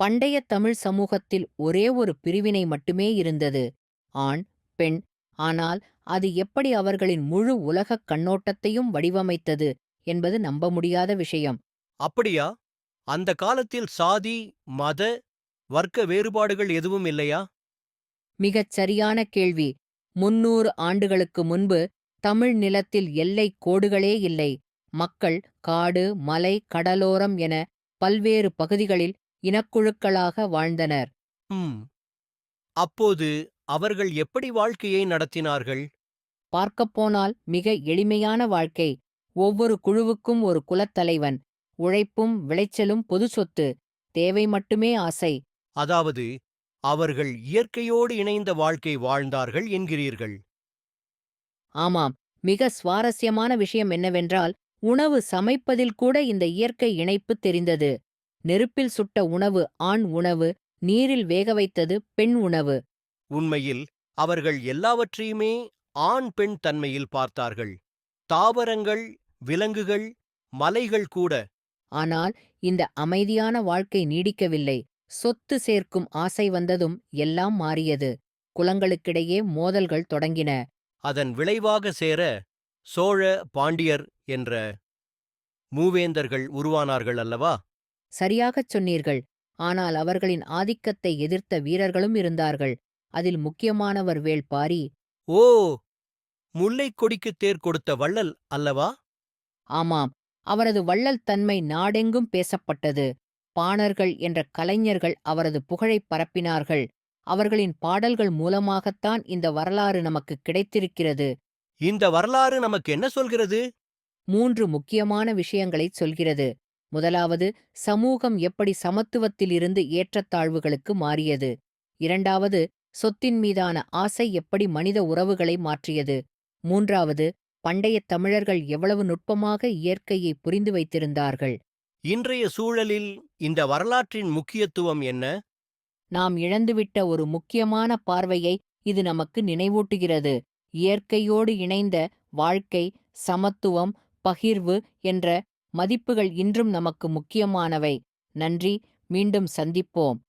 பண்டைய தமிழ் சமூகத்தில் ஒரே ஒரு பிரிவினை மட்டுமே இருந்தது. ஆண் பெண் ஆனால் அது எப்படி அவர்களின் முழு உலகக் கண்ணோட்டத்தையும் வடிவமைத்தது என்பது நம்ப முடியாத விஷயம். அப்படியா? அந்த காலத்தில் சாதி மத வர்க்க வேறுபாடுகள் எதுவும் இல்லையா? மிகச் சரியான கேள்வி. முன்னூறு ஆண்டுகளுக்கு முன்பு தமிழ் நிலத்தில் எல்லை கோடுகளே இல்லை. மக்கள் காடு மலை கடலோரம் என பல்வேறு பகுதிகளில் இனக்குழுக்களாக வாழ்ந்தனர். ம். அப்போது அவர்கள் எப்படி வாழ்க்கையை நடத்தினார்கள்? பார்க்கப்போனால் மிக எளிமையான வாழ்க்கை. ஒவ்வொரு குழுவுக்கும் ஒரு குலத்தலைவன். உழைப்பும் விளைச்சலும் பொது சொத்து. தேவை மட்டுமே ஆசை. அதாவது அவர்கள் இயற்கையோடு இணைந்த வாழ்க்கை வாழ்ந்தார்கள் என்கிறீர்கள். ஆமாம். மிக சுவாரஸ்யமான விஷயம் என்னவென்றால் உணவு சமைப்பதில் கூட இந்த இயற்கை இணைப்பு தெரிந்தது. நெருப்பில் சுட்ட உணவு ஆண் உணவு நீரில் வேக வைத்தது பெண் உணவு. உண்மையில் அவர்கள் எல்லாவற்றையுமே ஆண் பெண் தன்மையில் பார்த்தார்கள். தாவரங்கள் விலங்குகள் மலைகள் கூட. ஆனால் இந்த அமைதியான வாழ்க்கை நீடிக்கவில்லை. சொத்து சேர்க்கும் ஆசை வந்ததும் எல்லாம் மாறியது. குலங்களுக்கிடையே மோதல்கள் தொடங்கின. அதன் விளைவாக சேர சோழ பாண்டியர் என்ற மூவேந்தர்கள் உருவானார்கள் அல்லவா? சரியாகச் சொன்னீர்கள். ஆனால் அவர்களின் ஆதிக்கத்தை எதிர்த்த வீரர்களும் இருந்தார்கள். அதில் முக்கியமானவர் வேள்பாரி ஓ! முல்லைக் கொடிக்குத் தேர் கொடுத்த வள்ளல் அல்லவா? ஆமாம். அவரது வள்ளல் தன்மை நாடெங்கும் பேசப்பட்டது. பாணர்கள் என்ற கலைஞர்கள் அவரது புகழைப் பரப்பினார்கள். அவர்களின் பாடல்கள் மூலமாகத்தான் இந்த வரலாறு நமக்கு கிடைத்திருக்கிறது. இந்த வரலாறு நமக்கு என்ன சொல்கிறது? மூன்று முக்கியமான விஷயங்களைச் சொல்கிறது. முதலாவது சமூகம் எப்படி சமத்துவத்திலிருந்து ஏற்றத்தாழ்வுகளுக்கு மாறியது? இரண்டாவது சொத்தின் மீதான ஆசை எப்படி மனித உறவுகளை மாற்றியது? மூன்றாவது பண்டைய தமிழர்கள் எவ்வளவு நுட்பமாக இயற்கையை புரிந்து வைத்திருந்தார்கள்? இன்றைய சூழலில் இந்த வரலாற்றின் முக்கியத்துவம் என்ன? நாம் இழந்துவிட்ட ஒரு முக்கியமான பார்வையை இது நமக்கு நினைவூட்டுகிறது. இயற்கையோடு இணைந்த வாழ்க்கை சமத்துவம் பகிர்வு என்ற மதிப்புகள் இன்றும் நமக்கு முக்கியமானவை. நன்றி. மீண்டும் சந்திப்போம்.